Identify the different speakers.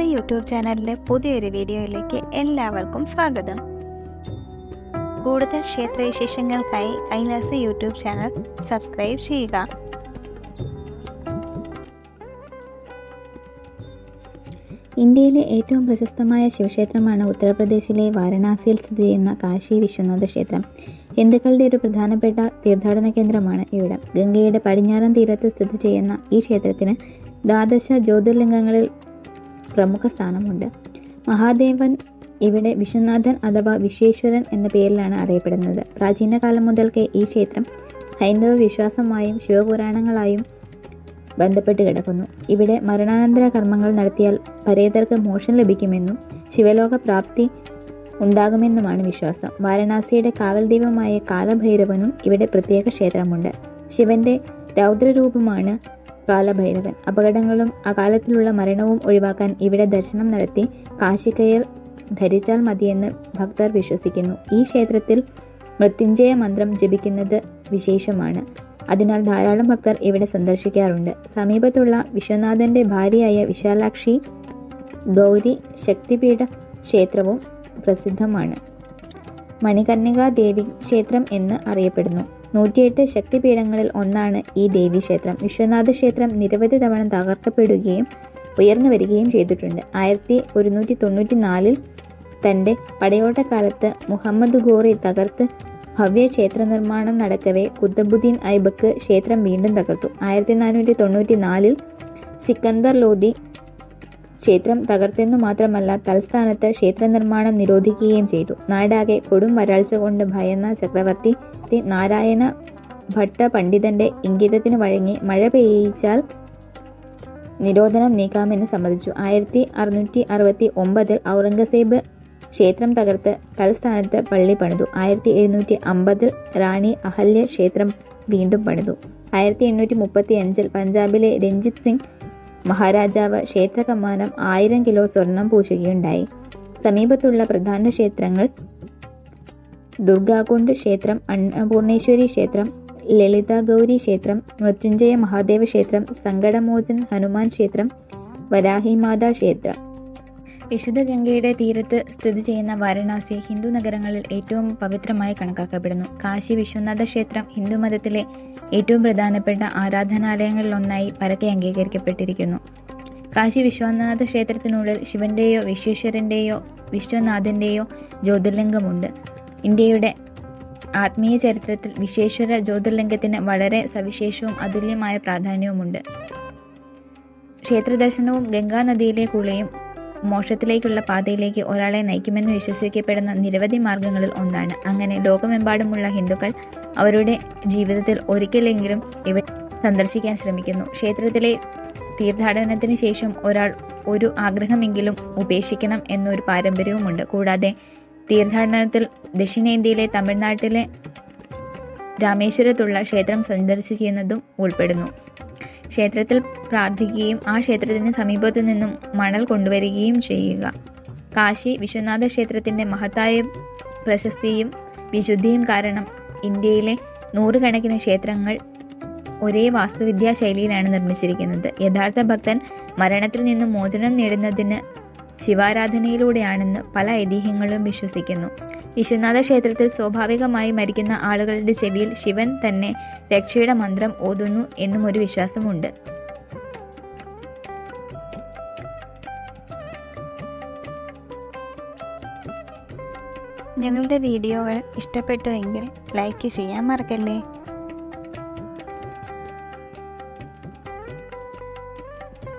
Speaker 1: Kailas YouTube ചാനലിലെ പുതിയൊരു വീഡിയോയിലേക്ക് എല്ലാവർക്കും സ്വാഗതം. കൂടുതൽ ക്ഷേത്രവിശേഷങ്ങൾക്കായി കൈലാസ് യൂട്യൂബ് ചാനൽ സബ്സ്ക്രൈബ് ചെയ്യുക.
Speaker 2: ഇന്ത്യയിലെ ഏറ്റവും പ്രശസ്തമായ ശിവക്ഷേത്രമാണ് ഉത്തർപ്രദേശിലെ വാരണാസിയിൽ സ്ഥിതി ചെയ്യുന്ന കാശി വിശ്വനാഥ ക്ഷേത്രം. ഹിന്ദുക്കളുടെ ഒരു പ്രധാനപ്പെട്ട തീർത്ഥാടന കേന്ദ്രമാണ് ഇവിടെ. ഗംഗയുടെ പടിഞ്ഞാറൻ തീരത്ത് സ്ഥിതി ചെയ്യുന്ന ഈ ക്ഷേത്രത്തിന് ദ്വാദശ ജ്യോതിർലിംഗങ്ങളിൽ പ്രമുഖ സ്ഥാനമുണ്ട്. മഹാദേവൻ ഇവിടെ വിശ്വനാഥൻ അഥവാ വിശ്വേശ്വരൻ എന്ന പേരിലാണ് അറിയപ്പെടുന്നത്. പ്രാചീന കാലം മുതൽക്കേ ഈ ക്ഷേത്രം ഹൈന്ദവ വിശ്വാസമായും ശിവപുരാണങ്ങളായും ബന്ധപ്പെട്ട് കിടക്കുന്നു. ഇവിടെ മരണാനന്തര കർമ്മങ്ങൾ നടത്തിയാൽ പരേതർക്ക് മോക്ഷം ലഭിക്കുമെന്നും ശിവലോക പ്രാപ്തി ഉണ്ടാകുമെന്നുമാണ് വിശ്വാസം. വാരണാസിയുടെ കാവൽ ദൈവമായ കാലഭൈരവനും ഇവിടെ പ്രത്യേക ക്ഷേത്രമുണ്ട്. ശിവന്റെ രൗദ്രരൂപമാണ് കാലഭൈരവൻ അപകടങ്ങളും അകാലത്തിലുള്ള മരണവും ഒഴിവാക്കാൻ ഇവിടെ ദർശനം നടത്തി കാശിക്കയർ ധരിച്ചാൽ മതിയെന്ന് ഭക്തർ വിശ്വസിക്കുന്നു. ഈ ക്ഷേത്രത്തിൽ മൃത്യുഞ്ജയ മന്ത്രം ജപിക്കുന്നത് വിശേഷമാണ്. അതിനാൽ ധാരാളം ഭക്തർ ഇവിടെ സന്ദർശിക്കാറുണ്ട്. സമീപത്തുള്ള വിശ്വനാഥന്റെ ഭാര്യയായ വിശാലാക്ഷി ഗൗരി ശക്തിപീഠ ക്ഷേത്രവും പ്രസിദ്ധമാണ്. മണികർണികാ ദേവി ക്ഷേത്രം എന്ന് അറിയപ്പെടുന്നു. നൂറ്റിയെട്ട് ശക്തിപീഠങ്ങളിൽ ഒന്നാണ് ഈ ദേവി ക്ഷേത്രം വിശ്വനാഥ ക്ഷേത്രം നിരവധി തവണ തകർക്കപ്പെടുകയും ഉയർന്നു വരികയും ചെയ്തിട്ടുണ്ട്. ആയിരത്തി ഒരുന്നൂറ്റി തൊണ്ണൂറ്റി നാലിൽ തന്റെ പടയോട്ടക്കാലത്ത് മുഹമ്മദ് ഗോറി തകർത്ത് ഭവ്യ ക്ഷേത്ര നിർമ്മാണം നടക്കവേ കുത്തബുദ്ദീൻ ഐബക്ക് ക്ഷേത്രം വീണ്ടും തകർത്തു. ആയിരത്തി നാനൂറ്റി തൊണ്ണൂറ്റി നാലിൽ സിക്കന്ദർ ലോധി ക്ഷേത്രം തകർത്തെന്നു മാത്രമല്ല തൽസ്ഥാനത്ത് ക്ഷേത്ര നിർമ്മാണം നിരോധിക്കുകയും ചെയ്തു. നാടാകെ കൊടും വരൾച്ച കൊണ്ട് ഭയന്ന ചക്രവർത്തി നാരായണ ഭട്ട പണ്ഡിതന്റെ ഇംഗിതത്തിന് വഴങ്ങി മഴ പെയ്യിച്ചാൽ നിരോധനം നീക്കാമെന്ന് സമ്മതിച്ചു. ആയിരത്തി അറുന്നൂറ്റി അറുപത്തി ഒമ്പതിൽ ഔറംഗസേബ് ക്ഷേത്രം തകർത്ത് തലസ്ഥാനത്ത് പള്ളി പണിതു. ആയിരത്തി എഴുന്നൂറ്റി അമ്പതിൽ റാണി അഹല്യ ക്ഷേത്രം വീണ്ടും പണിതു. ആയിരത്തി എണ്ണൂറ്റി മുപ്പത്തി അഞ്ചിൽ പഞ്ചാബിലെ രഞ്ജിത് സിംഗ് മഹാരാജാവ് ക്ഷേത്ര കമാനം ആയിരം കിലോ സ്വർണം പൂശുകയുണ്ടായി. സമീപത്തുള്ള പ്രധാന ക്ഷേത്രങ്ങൾ ദുർഗാകുണ്ട് ക്ഷേത്രം അന്നപൂർണേശ്വരി ക്ഷേത്രം ലളിത ഗൗരി ക്ഷേത്രം മൃത്യുഞ്ജയ മഹാദേവ ക്ഷേത്രം സങ്കടമോചൻ ഹനുമാൻ ക്ഷേത്രം വരാഹിമാതാ ക്ഷേത്രം. വിശുദ്ധ ഗംഗയുടെ തീരത്ത് സ്ഥിതി ചെയ്യുന്ന വാരണാസി ഹിന്ദു നഗരങ്ങളിൽ ഏറ്റവും പവിത്രമായി കണക്കാക്കപ്പെടുന്നു. കാശി വിശ്വനാഥ ക്ഷേത്രം ഹിന്ദുമതത്തിലെ ഏറ്റവും പ്രധാനപ്പെട്ട ആരാധനാലയങ്ങളിലൊന്നായി പരക്കെ അംഗീകരിക്കപ്പെട്ടിരിക്കുന്നു. കാശി വിശ്വനാഥ ക്ഷേത്രത്തിനുള്ളിൽ ശിവന്റെയോ വിശ്വേശ്വരന്റെയോ വിശ്വനാഥന്റെയോ ജ്യോതിർലിംഗമുണ്ട്. ഇന്ത്യയുടെ ആത്മീയ ചരിത്രത്തിൽ വിശ്വേശ്വര ജ്യോതിർലിംഗത്തിന് വളരെ സവിശേഷവും അതുല്യമായ പ്രാധാന്യവുമുണ്ട്. ക്ഷേത്രദർശനവും ഗംഗാനദിയിലെ കുളിയും മോക്ഷത്തിലേക്കുള്ള പാതയിലേക്ക് ഒരാളെ നയിക്കുമെന്ന് വിശ്വസിക്കപ്പെടുന്ന നിരവധി മാർഗങ്ങളിൽ ഒന്നാണ്. അങ്ങനെ ലോകമെമ്പാടുമുള്ള ഹിന്ദുക്കൾ അവരുടെ ജീവിതത്തിൽ ഒരിക്കലെങ്കിലും ഇവ സന്ദർശിക്കാൻ ശ്രമിക്കുന്നു. ക്ഷേത്രത്തിലെ തീർത്ഥാടനത്തിന് ശേഷം ഒരാൾ ഒരു ആഗ്രഹമെങ്കിലും ഉപേക്ഷിക്കണം എന്നൊരു പാരമ്പര്യവുമുണ്ട്. കൂടാതെ തീർത്ഥാടനത്തിൽ ദക്ഷിണേന്ത്യയിലെ തമിഴ്നാട്ടിലെ രാമേശ്വരത്തുള്ള ക്ഷേത്രം സന്ദർശിക്കുന്നതും ഉൾപ്പെടുന്നു. ക്ഷേത്രത്തിൽ പ്രാർത്ഥിക്കുകയും ആ ക്ഷേത്രത്തിന് സമീപത്തു നിന്നും മണൽ കൊണ്ടുവരികയും ചെയ്യുക. കാശി വിശ്വനാഥ ക്ഷേത്രത്തിന്റെ മഹത്തായ പ്രശസ്തിയും വിശുദ്ധിയും കാരണം ഇന്ത്യയിലെ നൂറുകണക്കിന് ക്ഷേത്രങ്ങൾ ഒരേ വാസ്തുവിദ്യാ ശൈലിയിലാണ് നിർമ്മിച്ചിരിക്കുന്നത്. യഥാർത്ഥ ഭക്തൻ മരണത്തിൽ നിന്നും മോചനം നേടുന്നതിന് ശിവാരാധനയിലൂടെയാണെന്ന് പല ഐതിഹ്യങ്ങളും വിശ്വസിക്കുന്നു. വിശ്വനാഥ ക്ഷേത്രത്തിൽ സ്വാഭാവികമായി മരിക്കുന്ന ആളുകളുടെ ചെവിയിൽ ശിവൻ തന്നെ രക്ഷയുടെ മന്ത്രം ഓതുന്നു എന്നും ഒരു വിശ്വാസമുണ്ട്.
Speaker 1: ഞങ്ങളുടെ വീഡിയോകൾ ഇഷ്ടപ്പെട്ടുവെങ്കിൽ ലൈക്ക് ചെയ്യാൻ മറക്കല്ലേ?